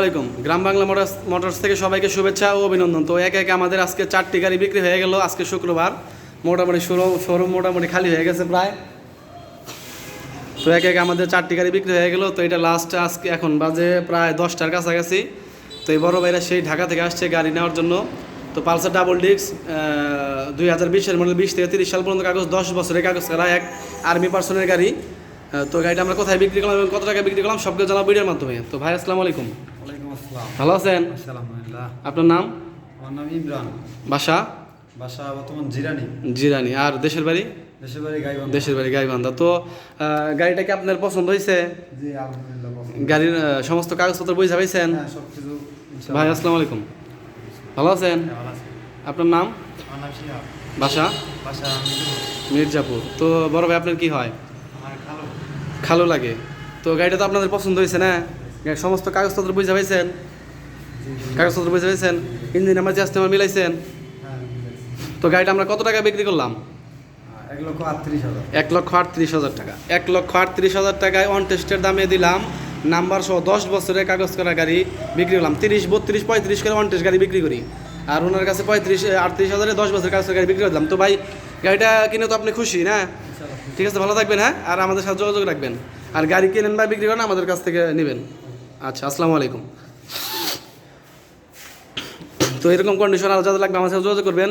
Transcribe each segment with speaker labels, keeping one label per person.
Speaker 1: আসসালামাইকুম গ্রাম Bangla motors motors থেকে সবাইকে শুভেচ্ছা ও অভিনন্দন। তো এক একে আমাদের আজকে চারটি গাড়ি বিক্রি হয়ে গেল। আজকে শুক্রবার। মোটামুটি শোরুম মোটামুটি খালি হয়ে গেছে প্রায়। তো এক একে আমাদের চারটি গাড়ি বিক্রি হয়ে গেল। তো এটা লাস্ট আজকে এখন বাজে প্রায় দশটার কাছাকাছি। তো এই বড় ভাইরা সেই ঢাকা থেকে আসছে গাড়ি নেওয়ার জন্য। তো পালসার ডাবল ডিস্ক দুই হাজার বিশের মডেল বিশ থেকে তিরিশ সাল পর্যন্ত কাগজ, দশ বছরের কাগজ করা এক আর্মি পার্সনের গাড়ি। তো গাড়িটা আমরা কোথায় বিক্রি করলাম এবং কত টাকা বিক্রি করলাম সবকে জানাব ভিডিওর মাধ্যমে। তো ভাই, আসসালামু আলাইকুম। ভালো আছেন? আপনার নাম?
Speaker 2: আমার নাম ইমরান।
Speaker 1: বাসা?
Speaker 2: বাসা বর্তমান জিরানি।
Speaker 1: জিরানি। আর দেশের বাড়ি?
Speaker 2: দেশের বাড়ি গাইবান্ধা।
Speaker 1: দেশের বাড়ি গাইবান্ধা। তো গাড়িটা কি আপনার পছন্দ হয়েছে?
Speaker 2: জি আলহামদুলিল্লাহ
Speaker 1: গাড়ির সমস্ত কাগজপত্র বুঝা পাইছেন?
Speaker 2: হ্যাঁ সব কিছু
Speaker 1: ভাই আসসালামু আলাইকুম। ভালো আছেন? আপনার নাম? বাসা? মির্জাপুর। তো বড় ভাই আপনার কি হয়?
Speaker 2: খালো
Speaker 1: লাগে। তো গাড়িটা তো আপনাদের পছন্দ হয়েছে না? সমস্ত কাগজপত্র বুঝা পাইছেন? কাগজপত্র বুঝা পাইছেন? ইঞ্জিন নাম্বার চেষ্টা মিলাইছেন।
Speaker 2: হ্যাঁ
Speaker 1: তো গাড়িটা আমরা কত টাকা বিক্রি করলাম?
Speaker 2: এক লক্ষ আটত্রিশ হাজার।
Speaker 1: এক লক্ষ আটত্রিশ হাজার টাকা। এক লক্ষ আটত্রিশ হাজার টাকায় অন টেস্টের দামে দিলাম। নাম্বার সহ দশ বছরের কাগজ করা গাড়ি বিক্রি করলাম। তিরিশ বত্রিশ পঁয়ত্রিশ করে অন টেস্ট গাড়ি বিক্রি করি। আর ওনার কাছে পঁয়ত্রিশ আটত্রিশ হাজারে দশ বছরের কাগজ করা গাড়ি বিক্রি করলাম তো ভাই গাড়িটা কিনে তো আপনি খুশি না? ঠিক আছে ভালো থাকবেন হ্যাঁ? আর আমাদের সাথে যোগাযোগ রাখবেন। আর গাড়ি কিনেন বা বিক্রি করেন আমাদের কাছ থেকে নেবেন। আচ্ছা আসসালামু আলাইকুম। তো এরকম কন্ডিশন আর যাদের লাগবে আমার সাথে যোগাযোগ করবেন।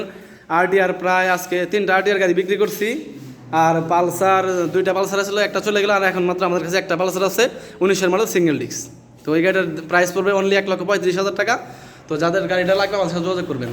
Speaker 1: আরটিআর প্রায় আজকে তিনটা আরটিআর গাড়ি বিক্রি করছি। আর পালসার, দুইটা পালসার ছিল, একটা চলে গেল, আর এখন মাত্র আমাদের কাছে একটা পালসার আছে, উনিশের মডেল সিঙ্গেল ডিস্ক তো ওই গাড়িটার প্রাইস পড়বে অনলি এক লক্ষ পঁয়ত্রিশ হাজার টাকা। তো যাদের গাড়িটা লাগবে আমার সাথে যোগাযোগ করবেন।